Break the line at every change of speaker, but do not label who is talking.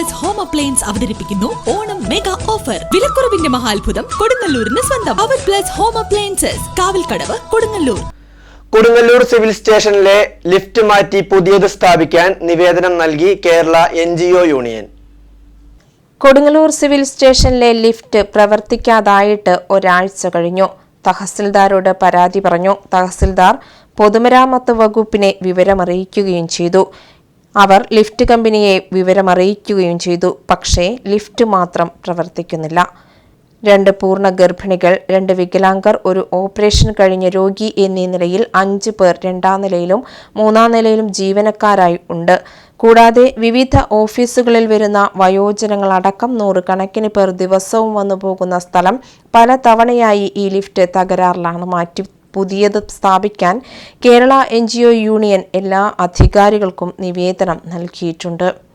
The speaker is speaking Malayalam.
പ്ലസ് ഹോം അപ്ലയൻസ് അവതരിപ്പിക്കുന്നു ഓണം മെഗാ ഓഫർ വിലക്കുറവിന്റെ മഹാത്ഭുതം കൊടുങ്ങല്ലൂരിന് സ്വന്തം. അവർ plus home appliances Kavalkadavu Kodungallur.
Kodungallur civil സ്റ്റേഷനിലെ ലിഫ്റ്റ് മാറ്റി പുതിയത് സ്ഥാപിക്കാൻ നിവേദനം നൽകി Kerala N union.
Kodungallur civil സ്റ്റേഷനിലെ ലിഫ്റ്റ് പ്രവർത്തിക്കാതായിട്ട് ഒരാഴ്ച കഴിഞ്ഞു. തഹസിൽദാരോട് പരാതി പറഞ്ഞു. തഹസിൽദാർ പൊതുമരാമത്ത് വകുപ്പിനെ വിവരമറിയിക്കുകയും ചെയ്തു. അവർ ലിഫ്റ്റ് കമ്പനിയെ വിവരമറിയിക്കുകയും ചെയ്തു. പക്ഷേ ലിഫ്റ്റ് മാത്രം പ്രവർത്തിക്കുന്നില്ല. രണ്ട് പൂർണ ഗർഭിണികൾ രണ്ട് വികലാംഗർ ഒരു ഓപ്പറേഷൻ കഴിഞ്ഞ രോഗി എന്നീ നിലയിൽ അഞ്ച് പേർ രണ്ടാം നിലയിലും മൂന്നാം നിലയിലും ജീവനക്കാരായി ഉണ്ട്. കൂടാതെ വിവിധ ഓഫീസുകളിൽ വരുന്ന വയോജനങ്ങളടക്കം നൂറുകണക്കിന് പേർ ദിവസവും വന്നു പോകുന്ന സ്ഥലം പല തവണയായി ഈ ലിഫ്റ്റ് തകരാറിലാണ് മാറ്റി പുതിയത് സ്ഥാപിക്കാൻ കേരള എൻ യൂണിയൻ എല്ലാ അധികാരികൾക്കും നിവേദനം നൽകിയിട്ടുണ്ട്.